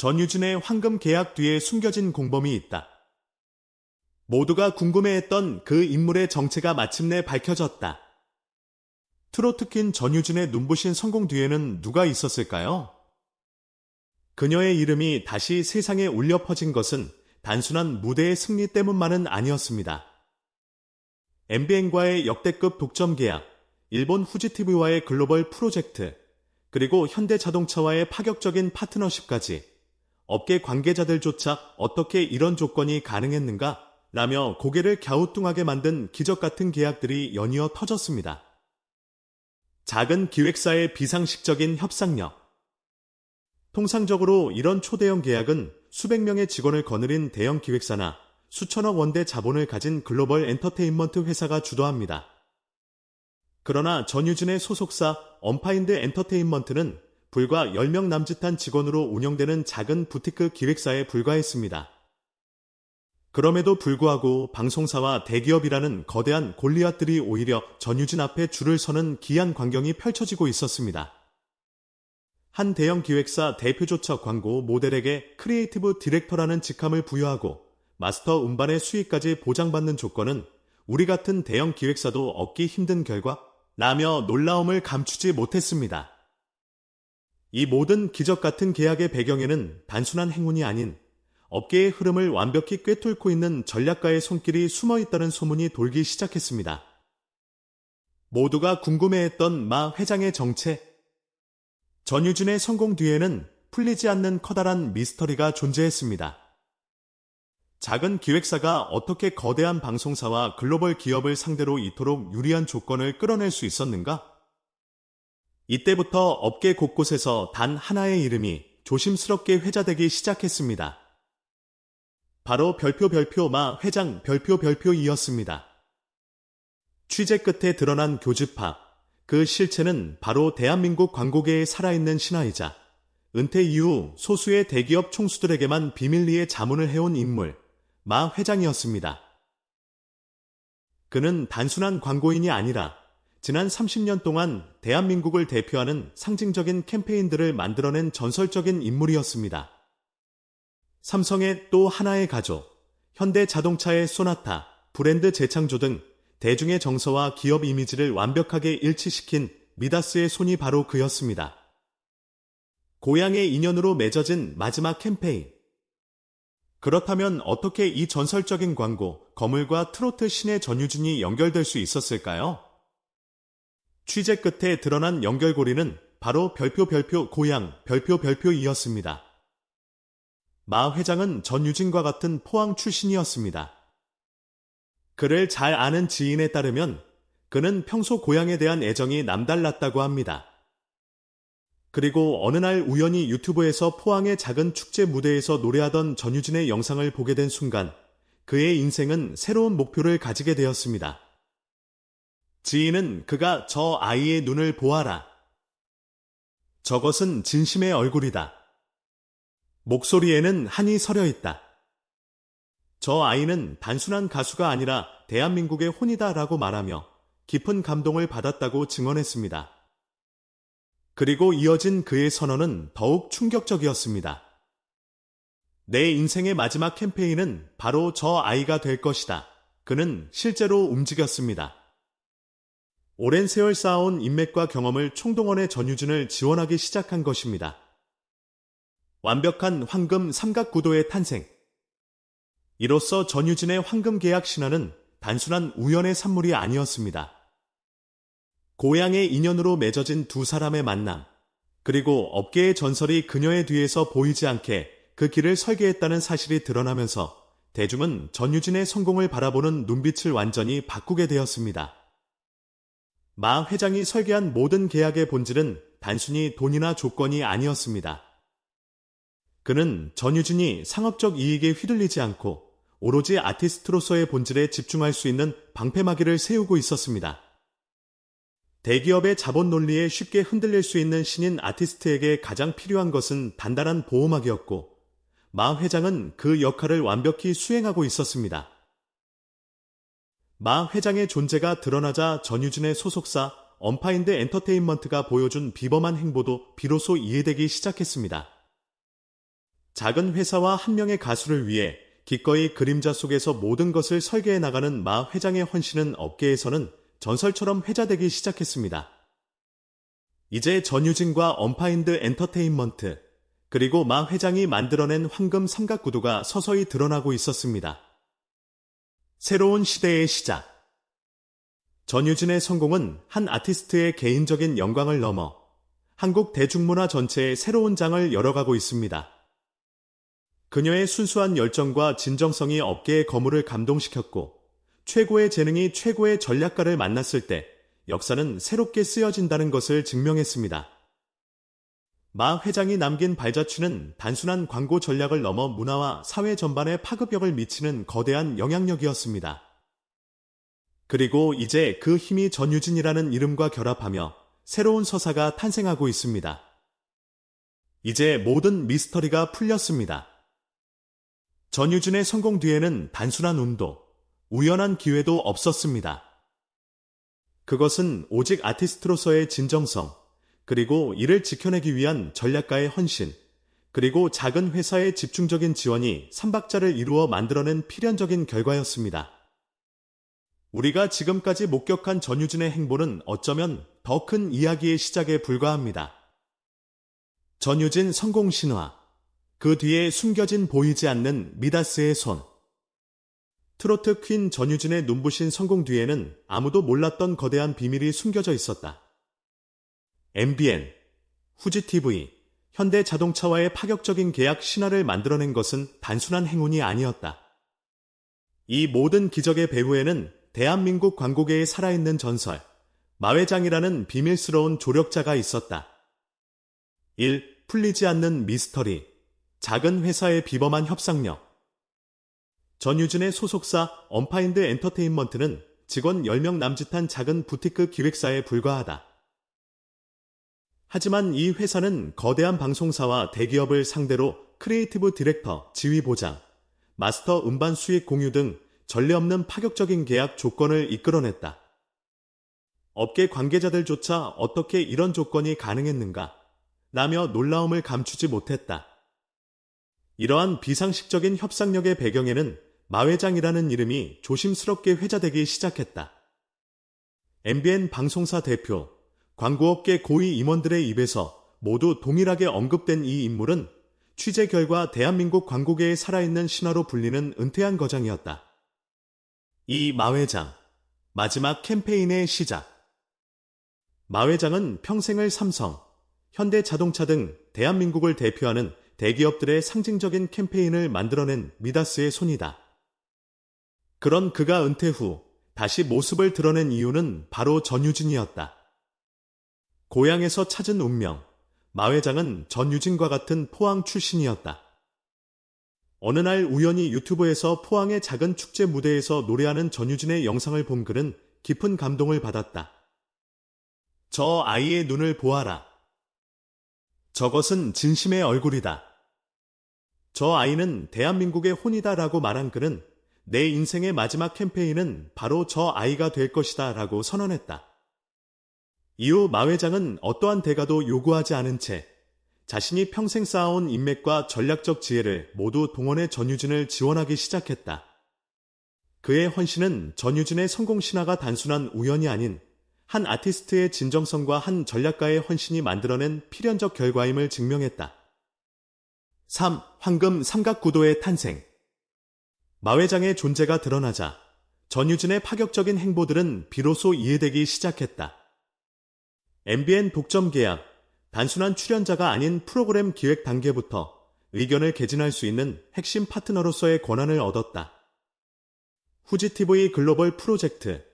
전유진의 황금 계약 뒤에 숨겨진 공범이 있다. 모두가 궁금해했던 그 인물의 정체가 마침내 밝혀졌다. 트로트킨 전유진의 눈부신 성공 뒤에는 누가 있었을까요? 그녀의 이름이 다시 세상에 울려 퍼진 것은 단순한 무대의 승리 때문만은 아니었습니다. MBN과의 역대급 독점 계약, 일본 후지TV와의 글로벌 프로젝트, 그리고 현대자동차와의 파격적인 파트너십까지 업계 관계자들조차 어떻게 이런 조건이 가능했는가? 라며 고개를 갸우뚱하게 만든 기적 같은 계약들이 연이어 터졌습니다. 작은 기획사의 비상식적인 협상력. 통상적으로 이런 초대형 계약은 수백 명의 직원을 거느린 대형 기획사나 수천억 원대 자본을 가진 글로벌 엔터테인먼트 회사가 주도합니다. 그러나 전유진의 소속사 언파인드 엔터테인먼트는 불과 10명 남짓한 직원으로 운영되는 작은 부티크 기획사에 불과했습니다. 그럼에도 불구하고 방송사와 대기업이라는 거대한 골리앗들이 오히려 전유진 앞에 줄을 서는 기이한 광경이 펼쳐지고 있었습니다. 한 대형 기획사 대표조차 광고 모델에게 크리에이티브 디렉터라는 직함을 부여하고 마스터 음반의 수익까지 보장받는 조건은 우리 같은 대형 기획사도 얻기 힘든 결과 라며 놀라움을 감추지 못했습니다. 이 모든 기적 같은 계약의 배경에는 단순한 행운이 아닌 업계의 흐름을 완벽히 꿰뚫고 있는 전략가의 손길이 숨어 있다는 소문이 돌기 시작했습니다. 모두가 궁금해했던 마 회장의 정체. 전유진의 성공 뒤에는 풀리지 않는 커다란 미스터리가 존재했습니다. 작은 기획사가 어떻게 거대한 방송사와 글로벌 기업을 상대로 이토록 유리한 조건을 끌어낼 수 있었는가? 이때부터 업계 곳곳에서 단 하나의 이름이 조심스럽게 회자되기 시작했습니다. 바로 별표 별표 마 회장 별표 별표이었습니다. 취재 끝에 드러난 교집합, 그 실체는 바로 대한민국 광고계에 살아있는 신화이자 은퇴 이후 소수의 대기업 총수들에게만 비밀리에 자문을 해온 인물, 마 회장이었습니다. 그는 단순한 광고인이 아니라 지난 30년 동안 대한민국을 대표하는 상징적인 캠페인들을 만들어낸 전설적인 인물이었습니다. 삼성의 또 하나의 가족, 현대 자동차의 소나타, 브랜드 재창조 등 대중의 정서와 기업 이미지를 완벽하게 일치시킨 미다스의 손이 바로 그였습니다. 고향의 인연으로 맺어진 마지막 캠페인. 그렇다면 어떻게 이 전설적인 광고, 거물과 트로트 신의 전유진이 연결될 수 있었을까요? 취재 끝에 드러난 연결고리는 바로 별표 별표 고향 별표 별표이었습니다. 마 회장은 전유진과 같은 포항 출신이었습니다. 그를 잘 아는 지인에 따르면 그는 평소 고향에 대한 애정이 남달랐다고 합니다. 그리고 어느 날 우연히 유튜브에서 포항의 작은 축제 무대에서 노래하던 전유진의 영상을 보게 된 순간 그의 인생은 새로운 목표를 가지게 되었습니다. 지인은 그가 저 아이의 눈을 보아라. 저것은 진심의 얼굴이다. 목소리에는 한이 서려 있다. 저 아이는 단순한 가수가 아니라 대한민국의 혼이다라고 말하며 깊은 감동을 받았다고 증언했습니다. 그리고 이어진 그의 선언은 더욱 충격적이었습니다. 내 인생의 마지막 캠페인은 바로 저 아이가 될 것이다. 그는 실제로 움직였습니다. 오랜 세월 쌓아온 인맥과 경험을 총동원해 전유진을 지원하기 시작한 것입니다. 완벽한 황금 삼각구도의 탄생. 이로써 전유진의 황금 계약 신화는 단순한 우연의 산물이 아니었습니다. 고향의 인연으로 맺어진 두 사람의 만남, 그리고 업계의 전설이 그녀의 뒤에서 보이지 않게 그 길을 설계했다는 사실이 드러나면서 대중은 전유진의 성공을 바라보는 눈빛을 완전히 바꾸게 되었습니다. 마 회장이 설계한 모든 계약의 본질은 단순히 돈이나 조건이 아니었습니다. 그는 전유진이 상업적 이익에 휘둘리지 않고 오로지 아티스트로서의 본질에 집중할 수 있는 방패막이를 세우고 있었습니다. 대기업의 자본 논리에 쉽게 흔들릴 수 있는 신인 아티스트에게 가장 필요한 것은 단단한 보호막이었고, 마 회장은 그 역할을 완벽히 수행하고 있었습니다. 마 회장의 존재가 드러나자 전유진의 소속사 언파인드 엔터테인먼트가 보여준 비범한 행보도 비로소 이해되기 시작했습니다. 작은 회사와 한 명의 가수를 위해 기꺼이 그림자 속에서 모든 것을 설계해 나가는 마 회장의 헌신은 업계에서는 전설처럼 회자되기 시작했습니다. 이제 전유진과 언파인드 엔터테인먼트, 그리고 마 회장이 만들어낸 황금 삼각구도가 서서히 드러나고 있었습니다. 새로운 시대의 시작. 전유진의 성공은 한 아티스트의 개인적인 영광을 넘어 한국 대중문화 전체의 새로운 장을 열어가고 있습니다. 그녀의 순수한 열정과 진정성이 업계의 거물을 감동시켰고 최고의 재능이 최고의 전략가를 만났을 때 역사는 새롭게 쓰여진다는 것을 증명했습니다. 마 회장이 남긴 발자취는 단순한 광고 전략을 넘어 문화와 사회 전반에 파급력을 미치는 거대한 영향력이었습니다. 그리고 이제 그 힘이 전유진이라는 이름과 결합하며 새로운 서사가 탄생하고 있습니다. 이제 모든 미스터리가 풀렸습니다. 전유진의 성공 뒤에는 단순한 운도, 우연한 기회도 없었습니다. 그것은 오직 아티스트로서의 진정성, 그리고 이를 지켜내기 위한 전략가의 헌신, 그리고 작은 회사의 집중적인 지원이 삼박자를 이루어 만들어낸 필연적인 결과였습니다. 우리가 지금까지 목격한 전유진의 행보는 어쩌면 더 큰 이야기의 시작에 불과합니다. 전유진 성공 신화, 그 뒤에 숨겨진 보이지 않는 미다스의 손. 트로트 퀸 전유진의 눈부신 성공 뒤에는 아무도 몰랐던 거대한 비밀이 숨겨져 있었다. MBN, 후지TV, 현대자동차와의 파격적인 계약 신화를 만들어낸 것은 단순한 행운이 아니었다. 이 모든 기적의 배후에는 대한민국 광고계에 살아있는 전설, 마회장이라는 비밀스러운 조력자가 있었다. 1. 풀리지 않는 미스터리, 작은 회사의 비범한 협상력. 전유진의 소속사 언파인드 엔터테인먼트는 직원 10명 남짓한 작은 부티크 기획사에 불과하다. 하지만 이 회사는 거대한 방송사와 대기업을 상대로 크리에이티브 디렉터, 지휘 보장, 마스터 음반 수익 공유 등 전례 없는 파격적인 계약 조건을 이끌어냈다. 업계 관계자들조차 어떻게 이런 조건이 가능했는가? 라며 놀라움을 감추지 못했다. 이러한 비상식적인 협상력의 배경에는 마회장이라는 이름이 조심스럽게 회자되기 시작했다. MBN 방송사 대표, 광고업계 고위 임원들의 입에서 모두 동일하게 언급된 이 인물은 취재 결과 대한민국 광고계에 살아있는 신화로 불리는 은퇴한 거장이었다. 이 마 회장, 마지막 캠페인의 시작. 마 회장은 평생을 삼성, 현대자동차 등 대한민국을 대표하는 대기업들의 상징적인 캠페인을 만들어낸 미다스의 손이다. 그런 그가 은퇴 후 다시 모습을 드러낸 이유는 바로 전유진이었다. 고향에서 찾은 운명, 마 회장은 전유진과 같은 포항 출신이었다. 어느 날 우연히 유튜브에서 포항의 작은 축제 무대에서 노래하는 전유진의 영상을 본 그는 깊은 감동을 받았다. 저 아이의 눈을 보아라. 저것은 진심의 얼굴이다. 저 아이는 대한민국의 혼이다 라고 말한 그는 내 인생의 마지막 캠페인은 바로 저 아이가 될 것이다 라고 선언했다. 이후 마 회장은 어떠한 대가도 요구하지 않은 채 자신이 평생 쌓아온 인맥과 전략적 지혜를 모두 동원해 전유진을 지원하기 시작했다. 그의 헌신은 전유진의 성공 신화가 단순한 우연이 아닌 한 아티스트의 진정성과 한 전략가의 헌신이 만들어낸 필연적 결과임을 증명했다. 3. 황금 삼각구도의 탄생 마 회장의 존재가 드러나자 전유진의 파격적인 행보들은 비로소 이해되기 시작했다. MBN 독점 계약, 단순한 출연자가 아닌 프로그램 기획 단계부터 의견을 개진할 수 있는 핵심 파트너로서의 권한을 얻었다. 후지TV 글로벌 프로젝트,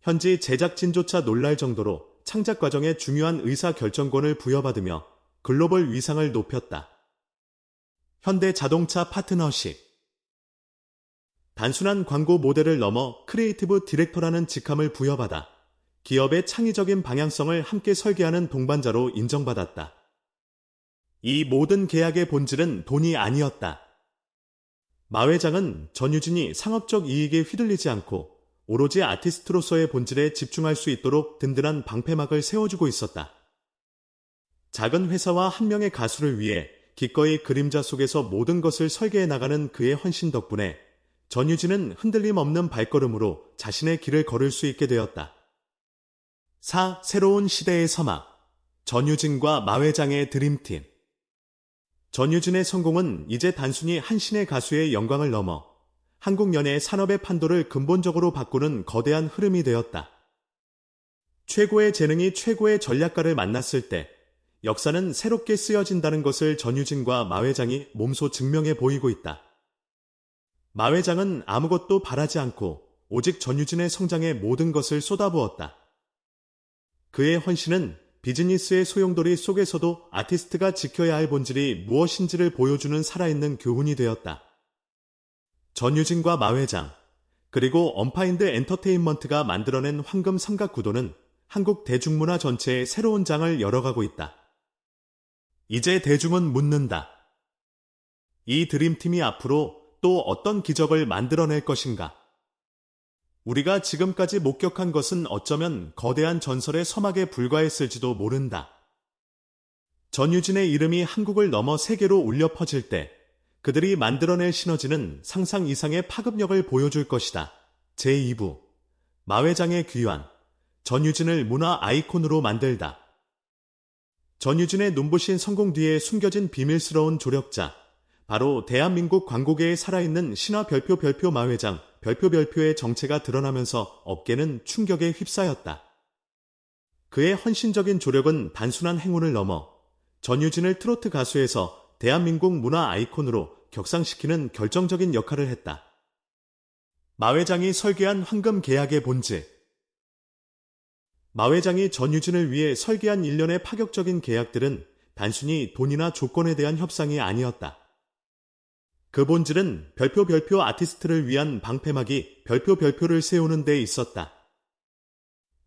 현지 제작진조차 놀랄 정도로 창작 과정에 중요한 의사 결정권을 부여받으며 글로벌 위상을 높였다. 현대 자동차 파트너십, 단순한 광고 모델을 넘어 크리에이티브 디렉터라는 직함을 부여받아 기업의 창의적인 방향성을 함께 설계하는 동반자로 인정받았다. 이 모든 계약의 본질은 돈이 아니었다. 마 회장은 전유진이 상업적 이익에 휘둘리지 않고 오로지 아티스트로서의 본질에 집중할 수 있도록 든든한 방패막을 세워주고 있었다. 작은 회사와 한 명의 가수를 위해 기꺼이 그림자 속에서 모든 것을 설계해 나가는 그의 헌신 덕분에 전유진은 흔들림 없는 발걸음으로 자신의 길을 걸을 수 있게 되었다. 4. 새로운 시대의 서막 전유진과 마회장의 드림팀 전유진의 성공은 이제 단순히 한 신의 가수의 영광을 넘어 한국 연예 산업의 판도를 근본적으로 바꾸는 거대한 흐름이 되었다. 최고의 재능이 최고의 전략가를 만났을 때 역사는 새롭게 쓰여진다는 것을 전유진과 마 회장이 몸소 증명해 보이고 있다. 마 회장은 아무것도 바라지 않고 오직 전유진의 성장에 모든 것을 쏟아부었다. 그의 헌신은 비즈니스의 소용돌이 속에서도 아티스트가 지켜야 할 본질이 무엇인지를 보여주는 살아있는 교훈이 되었다. 전유진과 마 회장, 그리고 언파인드 엔터테인먼트가 만들어낸 황금 삼각 구도는 한국 대중문화 전체의 새로운 장을 열어가고 있다. 이제 대중은 묻는다. 이 드림팀이 앞으로 또 어떤 기적을 만들어낼 것인가? 우리가 지금까지 목격한 것은 어쩌면 거대한 전설의 서막에 불과했을지도 모른다. 전유진의 이름이 한국을 넘어 세계로 울려 퍼질 때 그들이 만들어낼 시너지는 상상 이상의 파급력을 보여줄 것이다. 제2부 마회장의 귀환 전유진을 문화 아이콘으로 만들다. 전유진의 눈부신 성공 뒤에 숨겨진 비밀스러운 조력자, 바로 대한민국 광고계에 살아있는 신화 별표 별표 마회장 별표 별표의 정체가 드러나면서 업계는 충격에 휩싸였다. 그의 헌신적인 조력은 단순한 행운을 넘어 전유진을 트로트 가수에서 대한민국 문화 아이콘으로 격상시키는 결정적인 역할을 했다. 마 회장이 설계한 황금 계약의 본질, 마 회장이 전유진을 위해 설계한 일련의 파격적인 계약들은 단순히 돈이나 조건에 대한 협상이 아니었다. 그 본질은 별표 별표 아티스트를 위한 방패막이 별표 별표를 세우는 데 있었다.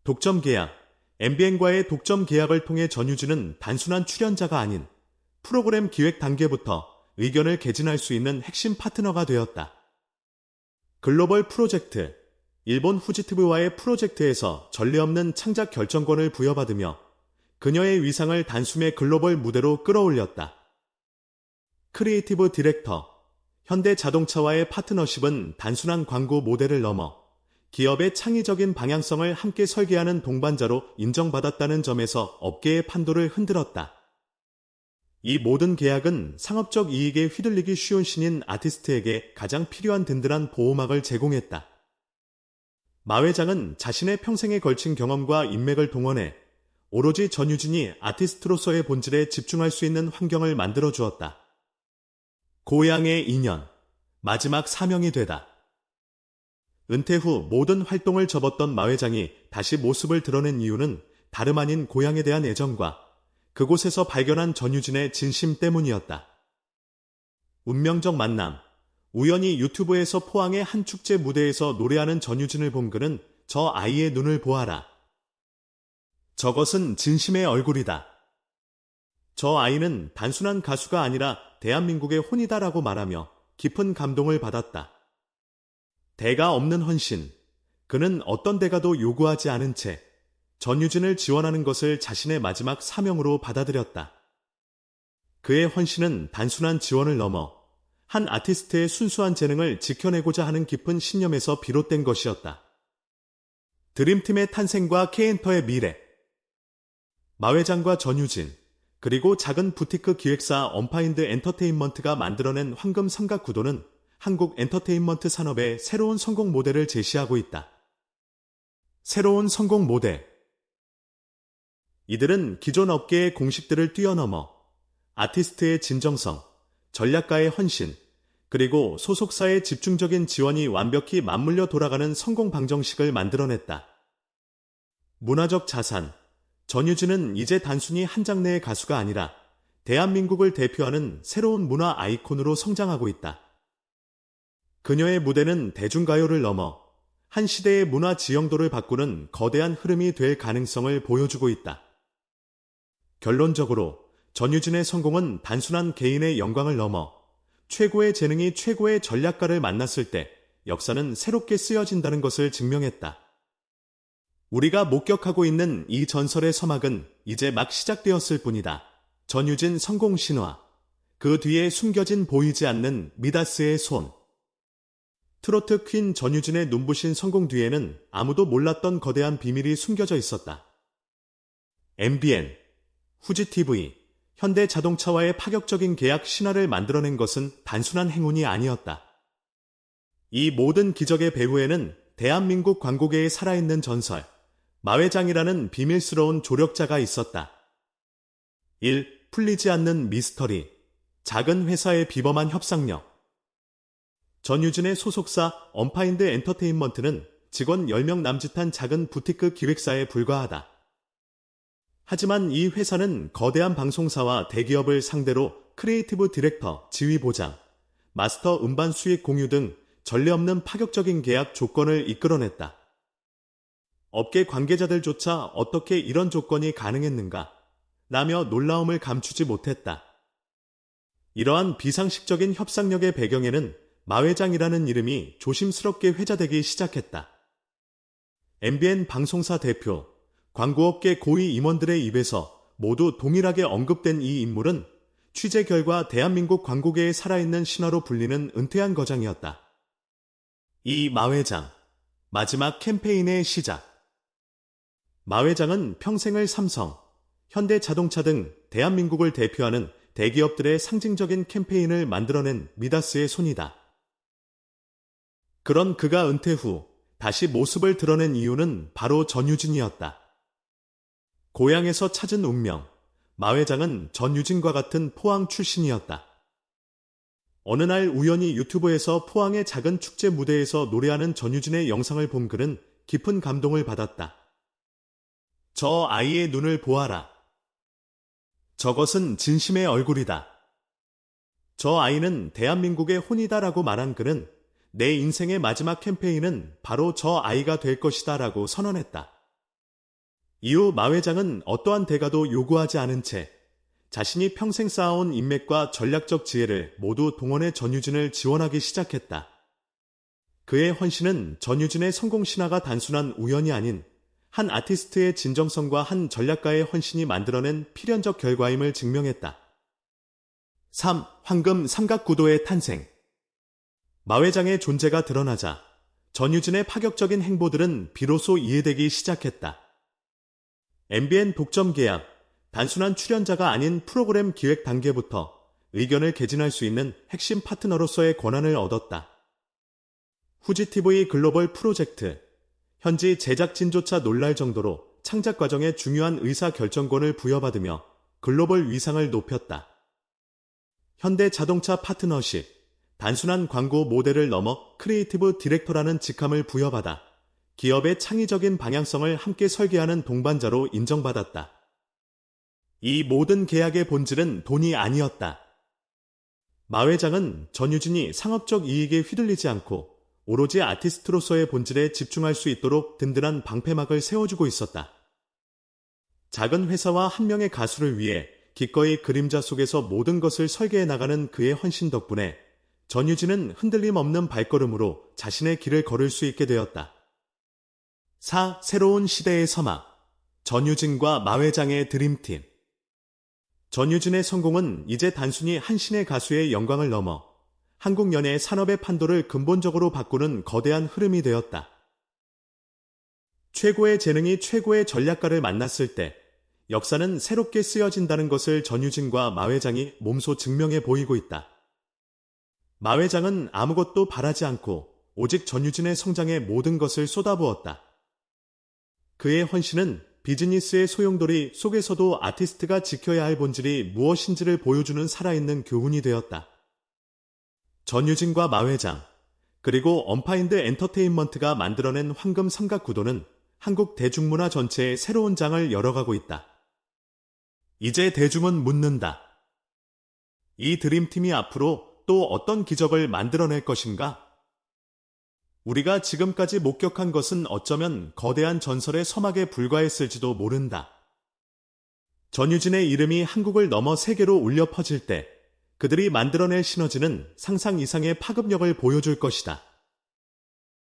독점 계약, MBN과의 독점 계약을 통해 전유진은 단순한 출연자가 아닌 프로그램 기획 단계부터 의견을 개진할 수 있는 핵심 파트너가 되었다. 글로벌 프로젝트, 일본 후지티브와의 프로젝트에서 전례 없는 창작 결정권을 부여받으며 그녀의 위상을 단숨에 글로벌 무대로 끌어올렸다. 크리에이티브 디렉터, 현대 자동차와의 파트너십은 단순한 광고 모델을 넘어 기업의 창의적인 방향성을 함께 설계하는 동반자로 인정받았다는 점에서 업계의 판도를 흔들었다. 이 모든 계약은 상업적 이익에 휘둘리기 쉬운 신인 아티스트에게 가장 필요한 든든한 보호막을 제공했다. 마 회장은 자신의 평생에 걸친 경험과 인맥을 동원해 오로지 전유진이 아티스트로서의 본질에 집중할 수 있는 환경을 만들어 주었다. 고향의 인연, 마지막 사명이 되다. 은퇴 후 모든 활동을 접었던 마 회장이 다시 모습을 드러낸 이유는 다름 아닌 고향에 대한 애정과 그곳에서 발견한 전유진의 진심 때문이었다. 운명적 만남, 우연히 유튜브에서 포항의 한 축제 무대에서 노래하는 전유진을 본 그는 저 아이의 눈을 보아라. 저것은 진심의 얼굴이다. 저 아이는 단순한 가수가 아니라 대한민국의 혼이다라고 말하며 깊은 감동을 받았다. 대가 없는 헌신. 그는 어떤 대가도 요구하지 않은 채 전유진을 지원하는 것을 자신의 마지막 사명으로 받아들였다. 그의 헌신은 단순한 지원을 넘어 한 아티스트의 순수한 재능을 지켜내고자 하는 깊은 신념에서 비롯된 것이었다. 드림팀의 탄생과 K엔터의 미래 마 회장과 전유진 그리고 작은 부티크 기획사 언파인드 엔터테인먼트가 만들어낸 황금 삼각 구도는 한국 엔터테인먼트 산업의 새로운 성공 모델을 제시하고 있다. 새로운 성공 모델 이들은 기존 업계의 공식들을 뛰어넘어 아티스트의 진정성, 전략가의 헌신, 그리고 소속사의 집중적인 지원이 완벽히 맞물려 돌아가는 성공 방정식을 만들어냈다. 문화적 자산. 전유진은 이제 단순히 한 장르의 가수가 아니라 대한민국을 대표하는 새로운 문화 아이콘으로 성장하고 있다. 그녀의 무대는 대중가요를 넘어 한 시대의 문화 지형도를 바꾸는 거대한 흐름이 될 가능성을 보여주고 있다. 결론적으로 전유진의 성공은 단순한 개인의 영광을 넘어 최고의 재능이 최고의 전략가를 만났을 때 역사는 새롭게 쓰여진다는 것을 증명했다. 우리가 목격하고 있는 이 전설의 서막은 이제 막 시작되었을 뿐이다. 전유진 성공 신화. 그 뒤에 숨겨진 보이지 않는 미다스의 손. 트로트 퀸 전유진의 눈부신 성공 뒤에는 아무도 몰랐던 거대한 비밀이 숨겨져 있었다. MBN, 후지 TV, 현대 자동차와의 파격적인 계약 신화를 만들어낸 것은 단순한 행운이 아니었다. 이 모든 기적의 배후에는 대한민국 광고계에 살아있는 전설, 마회장이라는 비밀스러운 조력자가 있었다. 1. 풀리지 않는 미스터리. 작은 회사의 비범한 협상력. 전유진의 소속사 언파인드 엔터테인먼트는 직원 10명 남짓한 작은 부티크 기획사에 불과하다. 하지만 이 회사는 거대한 방송사와 대기업을 상대로 크리에이티브 디렉터, 지휘 보장, 마스터 음반 수익 공유 등 전례 없는 파격적인 계약 조건을 이끌어냈다. 업계 관계자들조차 어떻게 이런 조건이 가능했는가? 라며 놀라움을 감추지 못했다. 이러한 비상식적인 협상력의 배경에는 마회장이라는 이름이 조심스럽게 회자되기 시작했다. MBN 방송사 대표, 광고업계 고위 임원들의 입에서 모두 동일하게 언급된 이 인물은 취재 결과 대한민국 광고계에 살아있는 신화로 불리는 은퇴한 거장이었다. 이 마회장, 마지막 캠페인의 시작. 마 회장은 평생을 삼성, 현대자동차 등 대한민국을 대표하는 대기업들의 상징적인 캠페인을 만들어낸 미다스의 손이다. 그런 그가 은퇴 후 다시 모습을 드러낸 이유는 바로 전유진이었다. 고향에서 찾은 운명, 마 회장은 전유진과 같은 포항 출신이었다. 어느 날 우연히 유튜브에서 포항의 작은 축제 무대에서 노래하는 전유진의 영상을 본 그는 깊은 감동을 받았다. 저 아이의 눈을 보아라. 저것은 진심의 얼굴이다. 저 아이는 대한민국의 혼이다라고 말한 그는 내 인생의 마지막 캠페인은 바로 저 아이가 될 것이다 라고 선언했다. 이후 마 회장은 어떠한 대가도 요구하지 않은 채 자신이 평생 쌓아온 인맥과 전략적 지혜를 모두 동원해 전유진을 지원하기 시작했다. 그의 헌신은 전유진의 성공 신화가 단순한 우연이 아닌 한 아티스트의 진정성과 한 전략가의 헌신이 만들어낸 필연적 결과임을 증명했다. 3. 황금 삼각구도의 탄생 마회장의 존재가 드러나자 전유진의 파격적인 행보들은 비로소 이해되기 시작했다. MBN 독점 계약, 단순한 출연자가 아닌 프로그램 기획 단계부터 의견을 개진할 수 있는 핵심 파트너로서의 권한을 얻었다. 후지TV 글로벌 프로젝트, 현지 제작진조차 놀랄 정도로 창작 과정에 중요한 의사 결정권을 부여받으며 글로벌 위상을 높였다. 현대 자동차 파트너십, 단순한 광고 모델을 넘어 크리에이티브 디렉터라는 직함을 부여받아 기업의 창의적인 방향성을 함께 설계하는 동반자로 인정받았다. 이 모든 계약의 본질은 돈이 아니었다. 마 회장은 전유진이 상업적 이익에 휘둘리지 않고 오로지 아티스트로서의 본질에 집중할 수 있도록 든든한 방패막을 세워주고 있었다. 작은 회사와 한 명의 가수를 위해 기꺼이 그림자 속에서 모든 것을 설계해 나가는 그의 헌신 덕분에 전유진은 흔들림 없는 발걸음으로 자신의 길을 걸을 수 있게 되었다. 4. 새로운 시대의 서막 전유진과 마회장의 드림팀 전유진의 성공은 이제 단순히 한 신의 가수의 영광을 넘어 한국 연예 산업의 판도를 근본적으로 바꾸는 거대한 흐름이 되었다. 최고의 재능이 최고의 전략가를 만났을 때 역사는 새롭게 쓰여진다는 것을 전유진과 마 회장이 몸소 증명해 보이고 있다. 마 회장은 아무것도 바라지 않고 오직 전유진의 성장에 모든 것을 쏟아부었다. 그의 헌신은 비즈니스의 소용돌이 속에서도 아티스트가 지켜야 할 본질이 무엇인지를 보여주는 살아있는 교훈이 되었다. 전유진과 마 회장, 그리고 언파인드 엔터테인먼트가 만들어낸 황금 삼각 구도는 한국 대중문화 전체에 새로운 장을 열어가고 있다. 이제 대중은 묻는다. 이 드림팀이 앞으로 또 어떤 기적을 만들어낼 것인가? 우리가 지금까지 목격한 것은 어쩌면 거대한 전설의 서막에 불과했을지도 모른다. 전유진의 이름이 한국을 넘어 세계로 울려 퍼질 때 그들이 만들어낼 시너지는 상상 이상의 파급력을 보여줄 것이다.